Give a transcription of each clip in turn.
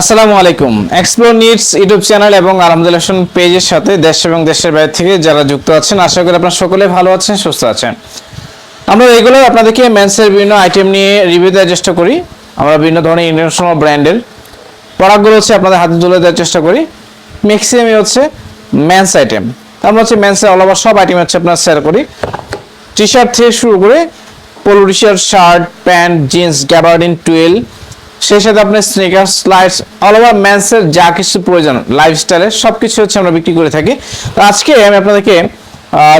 আসসালামু আলাইকুম। Explore needs YouTube channel এবং আলহামদুলিল্লাহ পেজের সাথে দেশ এবং দেশের বাইরে থেকে যারা যুক্ত আছেন, আশা করি আপনারা সকলে ভালো আছেন, সুস্থ আছেন। আমরা রেগুলার আপনাদেরকে মেন্সের বিভিন্ন আইটেম নিয়ে রিভিউ দেওয়ার চেষ্টা করি। আমরা বিভিন্ন ধরনের ইন্টারন্যাশনাল ব্র্যান্ডের প্রোডাক্টগুলো হচ্ছে আপনাদের হাতে তুলে দেওয়ার চেষ্টা করি। ম্যাক্সিমামই হচ্ছে মেন্স আইটেম আমরা হচ্ছে মেন্সের অল ওভার সব আইটেম হচ্ছে আপনার শেয়ার করি। টি শার্ট থেকে শুরু করে polo T shirt shirt pant jeans gabardine twill সেই সাথে আপনার স্নিকার স্লাইডস অল ওভার ম্যান্সের যা কিছু প্রয়োজন লাইফস্টাইলের সব কিছু হচ্ছে আমরা বিক্রি করে থাকি। তো আজকে আমি আপনাদেরকে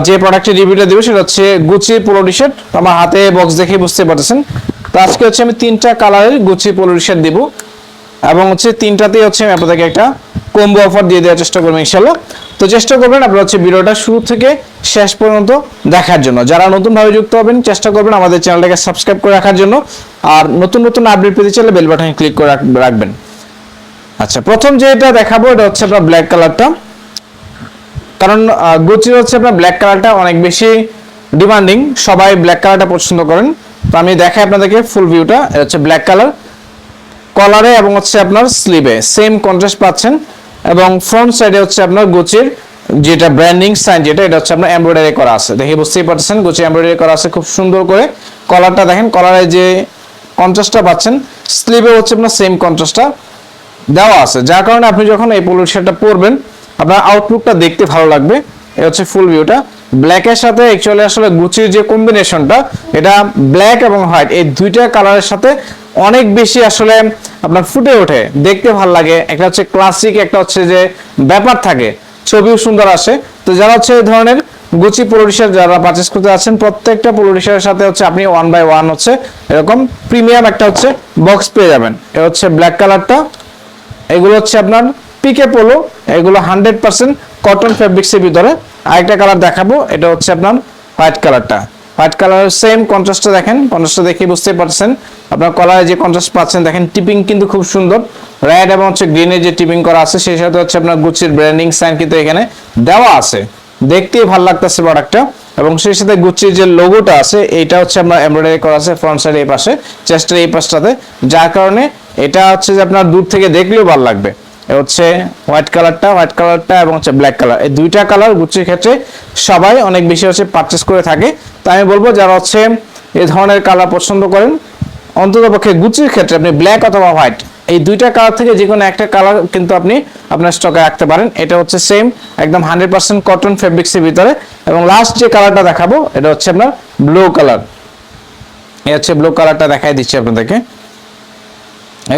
যে প্রোডাক্টের রিভিউটা দেবো সেটা হচ্ছে গুচি পোলো টি শার্ট আমার হাতে বক্স দেখে বুঝতে পারতেছেন। তো আজকে হচ্ছে আমি তিনটা কালারের গুচি পোলো টি শার্ট দেবো। এবং হচ্ছে তিনটাতেই হচ্ছে আমি আপনাদেরকে একটা কম্বো অফার দিয়ে দেওয়ার চেষ্টা করব ইনশাল্লাহ তো চেষ্টা করবেন আপনারা হচ্ছে ভিডিওটা শুরু থেকে শেষ পর্যন্ত দেখার জন্য। যারা নতুনভাবে যুক্ত হবেন, চেষ্টা করবেন আমাদের চ্যানেলটাকে সাবস্ক্রাইব করে রাখার জন্য। আর নতুন নতুন আপডেট পেতে চাইলে বেল বাটনে ক্লিক করে রাখবেন। আচ্ছা প্রথম যেটা দেখাবো, এটা হচ্ছে আপনার ব্ল্যাক কালারটা কারণ গুচির হচ্ছে আপনার ব্ল্যাক কালারটা অনেক বেশি ডিমান্ডিং সবাই ব্ল্যাক কালারটা পছন্দ করেন। তো আমি দেখাই আপনাদেরকে ফুল ভিউটা এটা হচ্ছে ব্ল্যাক কালার কলারে এবং হচ্ছে আপনার স্লিভে সেম কন্ট্রাস্ট পাচ্ছেন। এবং ফ্রন্ট সাইডে হচ্ছে আপনার গুচির যেটা ব্র্যান্ডিং সাইন যেটা, এটা হচ্ছে আপনার এমব্রয়ডারি করা আছে। দেখে বুঝতেই পারছেন গুচি এমব্রয়ডারি করা আছে খুব সুন্দর করে। কলারটা দেখেন কলারে যে কন্ট্রাস্টটা পাচ্ছেন স্লিভে হচ্ছে আপনার সেম কন্ট্রাস্টটা দেওয়া আছে। যার কারণে আপনি যখন এই পোলো শার্টটা পরবেন, আপনার আউটলুকটা দেখতে ভালো লাগবে। এই হচ্ছে ফুল ভিউটা ব্ল্যাকের সাথে অ্যাকচুয়ালি আসলে গুচির যে কম্বিনেশনটা এটা ব্ল্যাক এবং হোয়াইট এই দুইটা কালারের সাথে অনেক বেশি আসলে আপনার ফুটে ওঠে। দেখতে ভালো লাগে। একটা হচ্ছে ক্লাসিক একটা হচ্ছে যে ব্যাপার থাকে। ছবিও সুন্দর আসে। তো যারা হচ্ছে এই ধরনের গুচি পোলোরিশার যারা পারচেস করতে আছেন প্রত্যেকটা পোলোরিশারের সাথে হচ্ছে আপনি ওয়ান বাই ওয়ান হচ্ছে এরকম প্রিমিয়াম একটা হচ্ছে বক্স পেয়ে যাবেন। এ হচ্ছে ব্ল্যাক কালারটা এগুলো হচ্ছে আপনার পিকে পোলো এগুলো হান্ড্রেড পার্সেন্ট কটন ফেব্রিক্সের ভিতরে। আরেকটা কালার দেখাবো, এটা হচ্ছে আপনার হোয়াইট কালারটা হোয়াইট কালারের সেম কন্ট্রাস্টটা দেখেন কন্ট্রাস্টটা দেখে বুঝতে পারছেন। আপনার কলারে যে কন্ট্রাস্ট পাচ্ছেন, দেখেন টিপিং কিন্তু খুব সুন্দর। রেড এবং হচ্ছে গ্রিনের যে টিপিং করা আছে, সেই সাথে হচ্ছে আপনার গুচির ব্র্যান্ডিং সাইন কিন্তু এখানে দেওয়া আছে। দেখতেই ভালো লাগতেছে প্রোডাক্টটা এবং সেই সাথে গুচির যে লোগোটা আছে, এইটা হচ্ছে আপনার এমব্রয়ডারি করা আছে ফ্রন্ট সাইড এই পাশে চেস্টের এই পাশটাতে। যার কারণে এটা হচ্ছে যে আপনার দূর থেকে দেখলেও ভালো লাগবে। হচ্ছে হোয়াইট কালারটা হোয়াইট কালারটা এবং হচ্ছে ব্ল্যাক কালার এই দুইটা কালার গুচির ক্ষেত্রে সবাই অনেক বেশি হচ্ছে পারচেস করে থাকে। তাই আমি বলব, যারা হচ্ছে এই ধরনের কালার পছন্দ করেন অন্তত পক্ষে গুচির ক্ষেত্রে আপনি ব্ল্যাক অথবা হোয়াইট এই দুইটা কালার থেকে যে কোনো একটা কালার কিন্তু আপনি আপনার স্টকে রাখতে পারেন। এটা হচ্ছে সেম একদম হান্ড্রেড পার্সেন্ট কটন ফেব্রিক্সের ভিতরে। এবং লাস্ট যে কালারটা দেখাবো, এটা হচ্ছে আপনার ব্লু কালার এই হচ্ছে ব্লু কালারটা দেখাই দিচ্ছি আপনাদেরকে।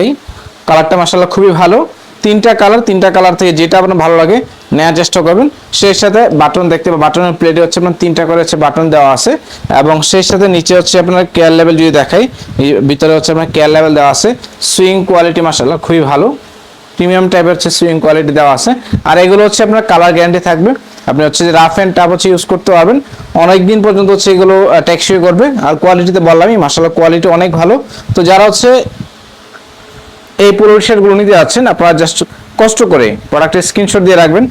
এই কালারটা মাসাল্লাহ খুবই ভালো। তিনটা কালার তিনটা কালার থেকে যেটা আপনার ভালো লাগে নেওয়ার চেষ্টা করবেন। সেই সাথে বাটন দেখতে পাবেন, বাটনের প্লেটে হচ্ছে আপনার তিনটা করে হচ্ছে বাটন দেওয়া আছে। এবং সেই সাথে নিচে হচ্ছে আপনার কেয়ার লেভেল যদি দেখাই ভিতরে হচ্ছে আপনার কেয়ার লেভেল দেওয়া আছে। সুইং কোয়ালিটি মাসাল্লাহ খুবই ভালো। প্রিমিয়াম টাইপের হচ্ছে সুইং কোয়ালিটি দেওয়া আছে। আর এগুলো হচ্ছে আপনার কালার গ্যারান্টি থাকবে। আপনি হচ্ছে যে রাফ অ্যান্ড টাপ হচ্ছে ইউজ করতে পারবেন। অনেক দিন পর্যন্ত হচ্ছে এগুলো টেকসই করবে। আর কোয়ালিটিতে বললামই মাসাল্লাহ কোয়ালিটি অনেক ভালো। তো যারা হচ্ছে এই পুরো গুলো নিতে যাচ্ছেন, আপনারা জাস্ট কষ্ট করে প্রোডাক্টের স্ক্রিনশট দিয়ে রাখবেন।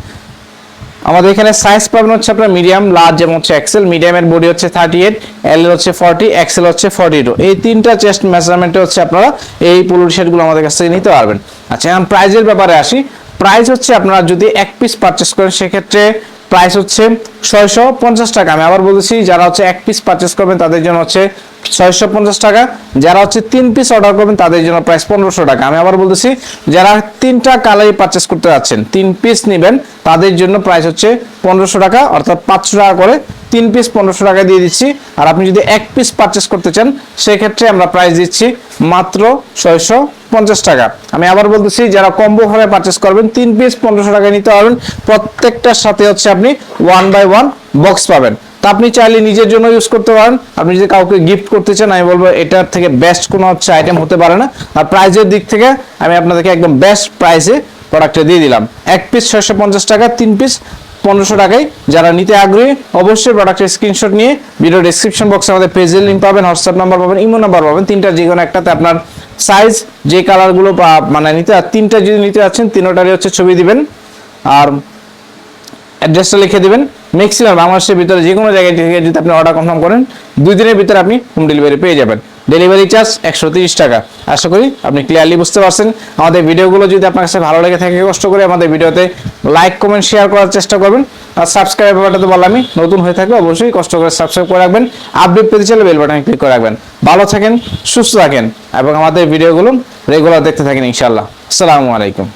আমাদের এখানে সাইজ পাবেন হচ্ছে আপনার মিডিয়াম লার্জ এবং হচ্ছে এক্সেল মিডিয়ামের বডি হচ্ছে থার্টি এইট এল হচ্ছে ফর্টি এক্সেল হচ্ছে ফর্টি টু এই তিনটা চেস্ট মেজারমেন্টে হচ্ছে আপনারা এই পুরো গুলো আমাদের কাছ থেকে নিতে পারবেন। আচ্ছা এখন প্রাইজের ব্যাপারে আসি। প্রাইস হচ্ছে আপনারা যদি এক পিস পারচেস করেন, সেক্ষেত্রে প্রাইস হচ্ছে ছয়শো পঞ্চাশ টাকা। আমি আবার বলছি যারা হচ্ছে এক পিস পারচেস করবেন, তাদের জন্য হচ্ছে ছয়শো পঞ্চাশ টাকা। যারা হচ্ছে তিন পিস অর্ডার করবেন, তাদের জন্য প্রাইস পনেরোশো টাকা। আমি আবার বলতেছি, যারা তিনটা কালারই পারচেস করতে যাচ্ছেন, তিন পিস নেবেন, তাদের জন্য প্রাইস হচ্ছে পনেরোশো টাকা, অর্থাৎ পাঁচশো টাকা করে তিন পিস পনেরোশো টাকা দিয়ে দিচ্ছি। আর আপনি যদি এক পিস পারচেস করতে চান, সেক্ষেত্রে আমরা প্রাইস দিচ্ছি মাত্র ছয়শো পঞ্চাশ টাকা। আমি আবার বলতেছি, যারা কম্বো ভাবে পারচেস করবেন, তিন পিস পনেরোশো টাকা নিতে পারবেন। প্রত্যেকটার সাথে হচ্ছে আপনি ওয়ান বাই ওয়ান বক্স পাবেন। তা আপনি চাইলে নিজের জন্য ইউজ করতে পারেন। আপনি যদি কাউকে গিফট করতে চান, আমি বলব এটার থেকে বেস্ট কোনো হচ্ছে আইটেম হতে পারে না। আর প্রাইজের দিক থেকে আমি আপনাদেরকে একদম বেস্ট প্রাইসে প্রোডাক্টটা দিয়ে দিলাম। এক পিস ছয়শো পঞ্চাশ টাকা, তিন পিস পনেরোশো টাকায়। যারা নিতে আগ্রহী, অবশ্যই প্রোডাক্টের স্ক্রিনশট নিয়ে ভিডিও ডিসক্রিপশন বক্সে আমাদের পেজের লিঙ্ক পাবেন হোয়াটসঅ্যাপ নাম্বার পাবেন ইমো নাম্বার পাবেন। তিনটা যে কোনো একটাতে আপনার সাইজ যে কালারগুলো মানে নিতে তিনটা যদি নিতে যাচ্ছেন, তিনোটারই হচ্ছে ছবি দিবেন। আর অ্যাড্রেসটা লিখে দেবেন। ম্যাক্সিমাম বাংলাদেশের ভিতরে যে কোনো জায়গায় থেকে যদি আপনি অর্ডার কনফার্ম করেন, দুই দিনের ভিতরে আপনি হোম ডেলিভারি পেয়ে যাবেন। ডেলিভারি চার্জ একশো তিরিশ টাকা। আশা করি আপনি ক্লিয়ারলি বুঝতে পারছেন। আমাদের ভিডিওগুলো যদি আপনার কাছে ভালো লেগে থাকে, কষ্ট করে আমাদের ভিডিওতে লাইক কমেন্ট শেয়ার করার চেষ্টা করবেন। আর সাবস্ক্রাইব ব্যাপারটা তো বললামই নতুন হয়ে থাকলে অবশ্যই কষ্ট করে সাবস্ক্রাইব করে রাখবেন। আপডেট পেতে চাইলে বেল বাটনে ক্লিক করে রাখবেন। ভালো থাকেন, সুস্থ থাকেন এবং আমাদের ভিডিওগুলো রেগুলার দেখতে থাকেন ইনশাল্লাহ আসসালামু আলাইকুম।